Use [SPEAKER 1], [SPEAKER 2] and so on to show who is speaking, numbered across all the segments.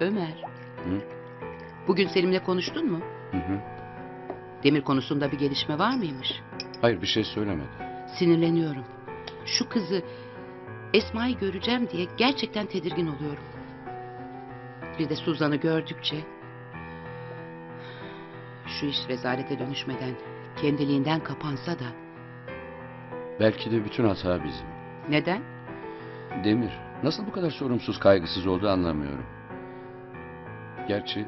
[SPEAKER 1] Ömer,
[SPEAKER 2] Hı?
[SPEAKER 1] bugün Selim'le konuştun mu?
[SPEAKER 2] Hı hı.
[SPEAKER 1] Demir konusunda bir gelişme var mıymış?
[SPEAKER 2] Hayır bir şey söylemedi.
[SPEAKER 1] Sinirleniyorum. Şu kızı Esma'yı göreceğim diye gerçekten tedirgin oluyorum. Bir de Suzan'ı gördükçe şu iş rezalete dönüşmeden kendiliğinden kapansa da
[SPEAKER 2] Belki de bütün hata bizim.
[SPEAKER 1] neden?
[SPEAKER 2] Demir nasıl bu kadar sorumsuz kaygısız oldu anlamıyorum. Gerçi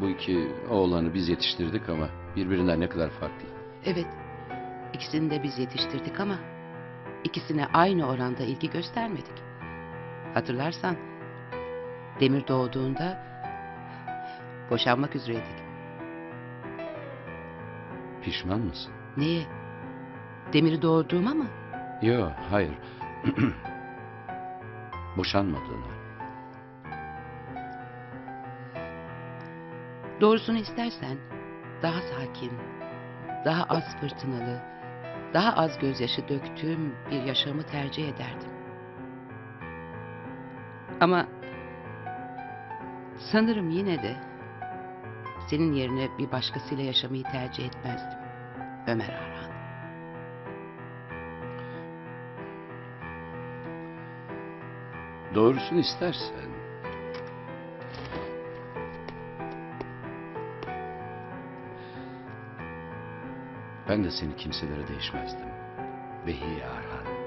[SPEAKER 2] bu iki oğlanı biz yetiştirdik ama birbirinden ne kadar farklı.
[SPEAKER 1] Evet. ikisini de biz yetiştirdik ama ikisine aynı oranda ilgi göstermedik. Hatırlarsan Demir doğduğunda boşanmak üzereydik.
[SPEAKER 2] Pişman mısın?
[SPEAKER 1] Niye? Demir'i doğurduğuma mı?
[SPEAKER 2] Yok hayır. Boşanmadığına.
[SPEAKER 1] Doğrusunu istersen daha sakin, daha az fırtınalı, daha az gözyaşı döktüğüm bir yaşamı tercih ederdim. Ama sanırım yine de senin yerine bir başkasıyla yaşamayı tercih etmezdim. Ömer Arhan.
[SPEAKER 2] Doğrusunu istersen ben de seni kimselere değişmezdim. Behiye Arhan.